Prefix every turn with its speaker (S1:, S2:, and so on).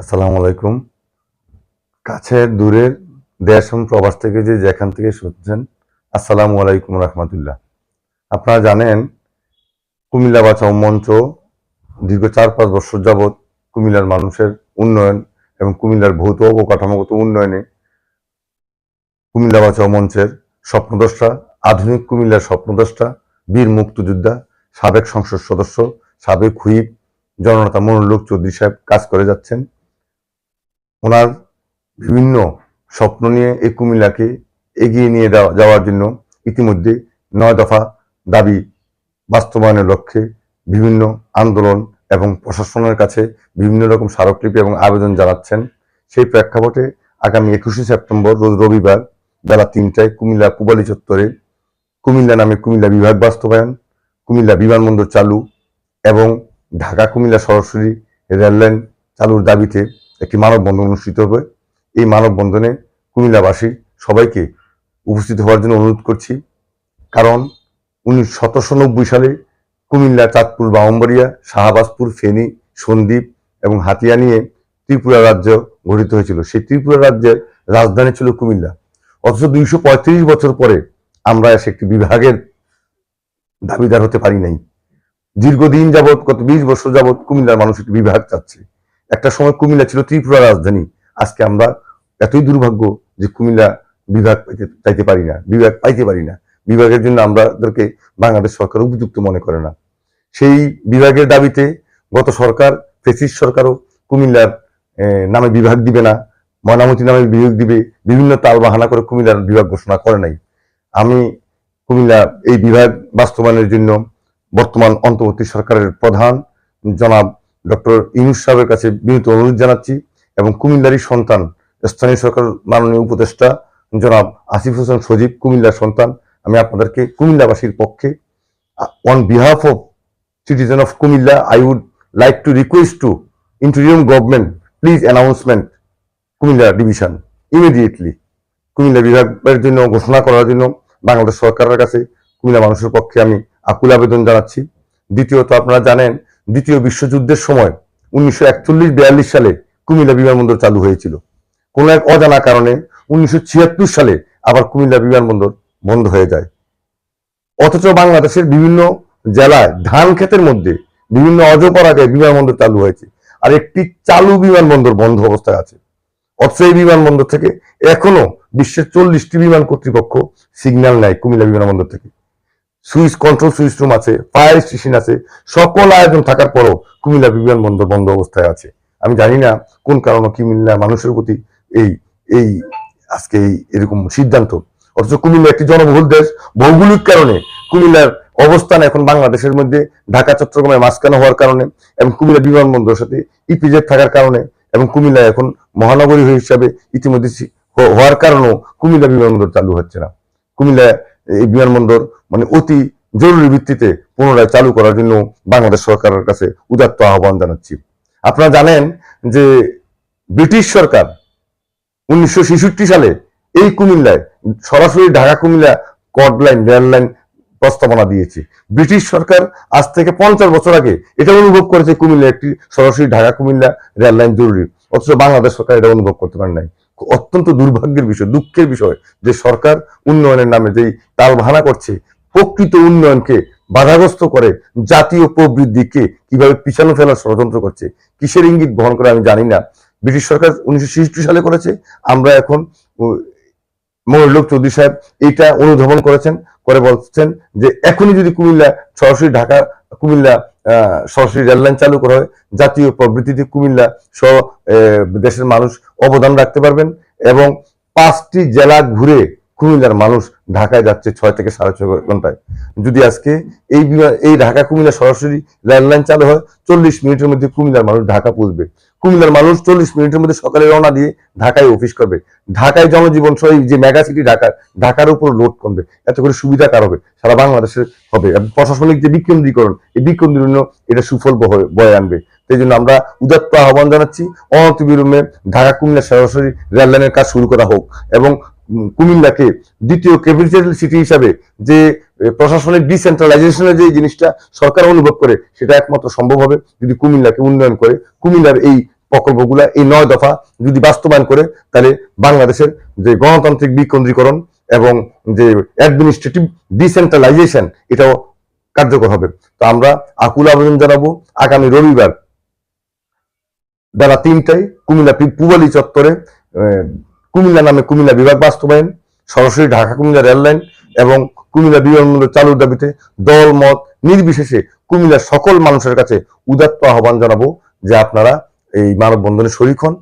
S1: আসসালামু আলাইকুম। কাছের, দূরের, দেশ এবং প্রবাস থেকে যে যেখান থেকে শুনছেন, আসসালামু আলাইকুম রহমতুল্লাহ। আপনারা জানেন, কুমিল্লা বাঁচাও মঞ্চ দীর্ঘ চার পাঁচ বছর যাবৎ কুমিল্লার মানুষের উন্নয়ন এবং কুমিল্লার ভৌত অবকাঠামোগত উন্নয়নে কুমিল্লা বাঁচাও মঞ্চের স্বপ্নদ্রষ্টা, আধুনিক কুমিল্লার স্বপ্নদ্রষ্টা, বীর মুক্তিযোদ্ধা, সাবেক সংসদ সদস্য, সাবেক হুইপ জননেতা মনুল্লোক চৌধুরী সাহেব কাজ করে যাচ্ছেন। ওনার বিভিন্ন স্বপ্ন নিয়ে এই কুমিল্লাকে এগিয়ে নিয়ে যাওয়া- যাওয়ার জন্য ইতিমধ্যে নয় দফা দাবি বাস্তবায়নের লক্ষ্যে বিভিন্ন আন্দোলন এবং প্রশাসনের কাছে বিভিন্ন রকম স্মারকলিপি এবং আবেদন জানাচ্ছেন। সেই প্রেক্ষাপটে আগামী একুশে সেপ্টেম্বর, রোজ রবিবার বেলা তিনটায় কুমিল্লা পুবালি চত্বরে কুমিল্লা নামে কুমিল্লা বিভাগ বাস্তবায়ন, কুমিল্লা বিমানবন্দর চালু এবং ঢাকা কুমিল্লা সরাসরি রেললাইন চালুর দাবিতে একটি মানববন্ধন অনুষ্ঠিত হবে। এই মানববন্ধনে কুমিল্লাবাসী সবাইকে উপস্থিত হওয়ার জন্য অনুরোধ করছি। কারণ উনিশ নব্বই সালে কুমিল্লা, চাঁদপুর বাউম্বরিয়া শাহবাজপুর, ফেনী, সন্দ্বীপ এবং হাতিয়া নিয়ে ত্রিপুরা রাজ্য গঠিত হয়েছিল। সেই ত্রিপুরা রাজ্যের রাজধানী ছিল কুমিল্লা। অথচ দুইশো পঁয়ত্রিশ বছর পরে আমরা এসে একটি বিভাগের দাবিদার হতে পারি নাই। দীর্ঘদিন যাবৎ, গত বিশ বছর যাবৎ কুমিল্লার মানুষ একটি বিভাগ চাচ্ছে। একটা সময় কুমিল্লা ছিল ত্রিপুরা রাজধানী। আজকে আমরা এতই দুর্ভাগ্য যে কুমিল্লা বিভাগ পাইতে চাইতে পারি না, বিভাগ পাইতে পারি না। বিভাগের জন্য আমাদেরকে বাংলাদেশ সরকার উপযুক্ত মনে করে না। সেই বিভাগের দাবিতে গত সরকার, ফেসিস সরকারও কুমিল্লার নামে বিভাগ দিবে না, ময়নামতি নামে বিভাগ দিবে, বিভিন্ন তাল বাহানা করে কুমিল্লার বিভাগ ঘোষণা করে নাই। আমি কুমিল্লা এই বিভাগ বাস্তবায়নের জন্য বর্তমান অন্তর্বর্তী সরকারের প্রধান জনাব ডক্টর ইনুস সাহেবের কাছে বিনীত অনুরোধ জানাচ্ছি এবং কুমিল্লারই সন্তান, স্থানীয় সরকার মাননীয় উপদেষ্টা জনাব আসিফ হোসেন সজীব, কুমিল্লার সন্তান। আমি আপনাদেরকে কুমিল্লাবাসীর পক্ষে on behalf of citizen of Comilla I would like to request to interim government please announcement Comilla division immediately Comilla বিভাগের জন্য, ঘোষণা করার জন্য, বাংলাদেশ সরকারের কাছে কুমিল্লা মানুষের পক্ষে আমি আকুল আবেদন জানাচ্ছি। দ্বিতীয়ত, আপনারা জানেন দ্বিতীয় বিশ্বযুদ্ধের সময় উনিশশো একচল্লিশ বিয়াল্লিশ সালে কুমিল্লা বিমানবন্দর চালু হয়েছিল। কোনো এক অজানা কারণে উনিশশো ছিয়াত্তর সালে আবার কুমিল্লা বিমানবন্দর বন্ধ হয়ে যায়। অথচ বাংলাদেশের বিভিন্ন জেলায় ধান ক্ষেতের মধ্যে বিভিন্ন অজপরাগায় বিমানবন্দর চালু হয়েছে আর একটি চালু বিমানবন্দর বন্ধ অবস্থায় আছে। অথচ এই বিমানবন্দর থেকে এখনও বিশ্বের চল্লিশটি বিমান কর্তৃপক্ষ সিগন্যাল নেয় কুমিল্লা বিমানবন্দর থেকে। সুইচ কন্ট্রোল সুইচ রুম আছে ফায়ার স্টেশন আছে, সকল আয়োজন থাকার পরও কুমিল্লা বিমানবন্দর বন্ধ অবস্থায় আছে। আমি জানি না কোন কারণে কুমিল্লা মানুষের প্রতি এই এই, আজকে এই এরকম সিদ্ধান্ত। অথচ কুমিল্লা একটি জনবহুল দেশ, ভৌগোলিক কারণে কুমিল্লার অবস্থান এখন বাংলাদেশের মধ্যে ঢাকা, চট্টগ্রামের মাঝখানে হওয়ার কারণে এবং কুমিল্লা বিমানবন্দরের সাথে ইপিজেড থাকার কারণে এবং কুমিল্লা এখন মহানগরী হিসাবে ইতিমধ্যে হওয়ার কারণেও কুমিল্লা বিমানবন্দর চালু হচ্ছে না। কুমিল্লা এই বিমানবন্দর মানে অতি জরুরি ভিত্তিতে পুনরায় চালু করার জন্য বাংলাদেশ সরকারের কাছে উদাত্ত আহ্বান জানাচ্ছি। আপনারা জানেন যে ব্রিটিশ সরকার উনিশশো সালে এই কুমিল্লায় সরাসরি ঢাকা কুমিল্লা কড লাইন, রেল লাইন প্রস্তাবনা দিয়েছে। ব্রিটিশ সরকার আজ থেকে পঞ্চাশ বছর আগে এটা অনুভব করেছে কুমিল্লা একটি সরাসরি ঢাকা কুমিল্লা রেল লাইন জরুরি। অথচ বাংলাদেশ সরকার এটা অনুভব করতে পারে নাই। অত্যন্ত দুর্ভাগ্যের বিষয়, দুঃখের বিষয় যে সরকার উন্নয়নের নামে যেই তাল ভানা করছে, প্রকৃত উন্নয়নকে বাধাগ্রস্ত করে জাতীয় প্রবৃদ্ধিকে কীভাবে পিছানো ফেলার ষড়যন্ত্র করছে, কিসের ইঙ্গিত বহন করে আমি জানি না। ব্রিটিশ সরকার উনিশশো সালে করেছে, আমরা এখন মনোলোক চৌধুরী সাহেব এইটা অনুধাবন করেছেন, করে বলছেন যে এখনই যদি কুমিল্লা, সরাসরি ঢাকা কুমিল্লা সরাসরি রেললাইন চালু করা হয়। জাতীয় প্রবৃত্তিতে কুমিল্লা সহ দেশের মানুষ অবদান রাখতে পারবেন এবং পাঁচটি জেলা ঘুরে কুমিল্লার মানুষ ঢাকায় যাচ্ছে ছয় থেকে সাড়ে ছয় ঘন্টায়। যদি আজকে এই বিমা- এই ঢাকা কুমিল্লা সরাসরি রেললাইন চালু হয়, চল্লিশ মিনিটের মধ্যে কুমিল্লার মানুষ ঢাকা পৌঁছবে। কুমিল্লার মানুষ চল্লিশ মিনিটের মধ্যে সকালে রওনা দিয়ে ঢাকায় অফিস করবে। ঢাকায় জনজীবন সহ যে মেগা সিটি ঢাকা, ঢাকার উপর লোড করবে এত করে সুবিধা কার হবে? সারা বাংলাদেশের হবে। প্রশাসনিক যে বিকেন্দ্রীকরণ, এই বিকেন্দ্রীকরণ এটা সুফল বয়ে আনবে। সেই জন্য আমরা উদাত্ত আহ্বান জানাচ্ছি, অনতিবিলম্বে ঢাকা কুমিল্লা সরাসরি রেল লাইনের কাজ শুরু করা হোক এবং কুমিল্লাকে দ্বিতীয় ক্যাপিটাল সিটি হিসাবে যে এ, প্রশাসনিক ডিসেন্ট্রালাইজেশনের যে জিনিসটা সরকার অনুভব করে সেটা একমাত্র সম্ভব হবে যদি কুমিল্লাকে উন্নয়ন করে। কুমিল্লার এই প্রকল্পগুলা এই নয় দফা যদি বাস্তবায়ন করে তাহলে বাংলাদেশের যে গণতান্ত্রিক বিকেন্দ্রীকরণ এবং যে অ্যাডমিনিস্ট্রেটিভ ডিসেন্ট্রালাইজেশন এটাও কার্যকর হবে। তো আমরা আকুল আবেদন জানাব আগামী রবিবার বেলা তিনটায় কুমিল্লা পূবালী চত্বরে কুমিল্লা নামে কুমিল্লা বিভাগ বাস্তবায়ন, সরাসরি ঢাকা কুমিল্লা রেললাইন এবং কুমিল্লা বিমানবন্দর চালুর দাবিতে দল, মত নির্বিশেষে কুমিল্লার সকল মানুষের কাছে উদাত্ত আহ্বান জানাব যে আপনারা এই মানববন্ধনে শরিক হন।